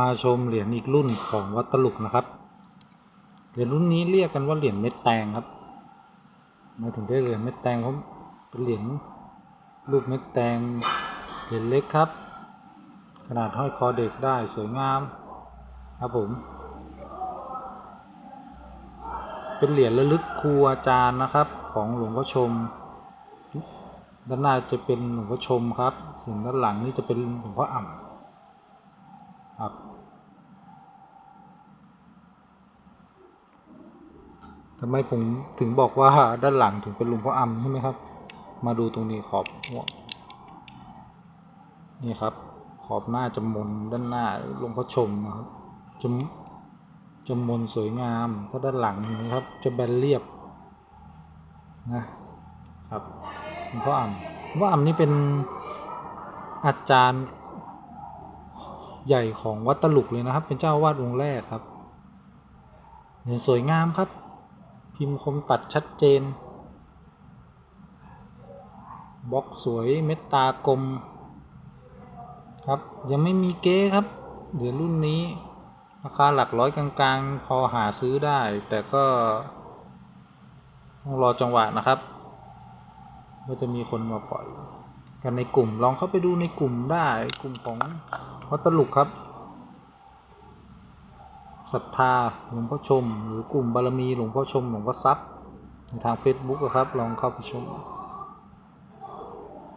มาชมเหรียญอีกรุ่นของวัดตลุกนะครับ เหรียญรุ่นนี้เรียกกันว่าเหรียญเม็ดแตงครับ มาถึงได้เหรียญเม็ดแตงเพราะเป็นเหรียญรูปเม็ดแตงเหรียญเล็กครับ ขนาดห้อยคอเด็กได้สวยงามครับผม เป็นเหรียญระลึกครูอาจารย์นะครับ ของหลวงพ่อชม ด้านหน้าจะเป็นหลวงพ่อชมครับส่วนด้านหลังนี่จะเป็นหลวงพ่ออ่ำ ครับ ทำไมผมถึงบอกว่าด้านหลังถึงเป็นหลวงพ่ออ่ำใช่ไหมครับ มาดูตรงนี้ขอบนี่ครับ ขอบหน้าจำมนด้านหน้าหลวงพ่อชมครับจมจำมนสวยงาม ถ้าด้านหลังนะครับ จะแบนเรียบนะครับหลวงพ่ออ่ำหลวงพ่ออ่ำนี่เป็นอาจารย์ ใหญ่ของวัดตลุกเลยนะครับ เป็นเจ้าวาดองค์แรกครับเห็นสวยงามครับ พิมพ์คมตัดชัดเจนบล็อกสวยเม็ดตากลม ครับ ยังไม่มีเก๊ครับเหรียญรุ่นนี้ราคาหลักร้อยกลางๆ พอหาซื้อได้ แต่ก็ต้องรอจังหวะนะครับว่าจะมีคนมาปล่อย กันในกลุ่มลองเข้าไปดูในกลุ่มได้กลุ่มของวัดตลุกครับศรัทธาหลวงพ่อชม หรือกลุ่มบารมีหลวงพ่อชมหลวงพ่อทรัพย์ในทาง Facebook ครับ ลองเข้าไปชม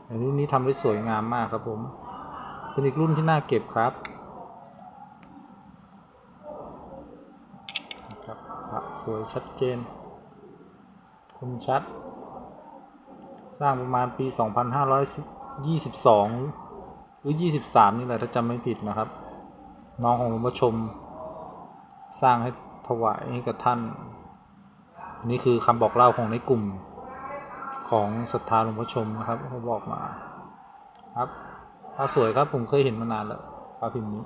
แต่รุ่นนี้ทำได้สวยงามมากครับผม เป็นอีกรุ่นที่น่าเก็บครับครับพระสวยชัดเจน คมชัด สร้างประมาณปี 2522ห รือ 23 นี่แหละถ้าจำไม่ผิดนะครับ น้องของหลวงพ่อชม สร้างให้ถวายให้กับท่าน นี่คือคำบอกเล่าของในกลุ่มของศรัทธาหลวงพ่อชมนะครับเขาบอกมา ครับพระสวยครับผมเคยเห็นมานานแล้วพระพิมพ์นี้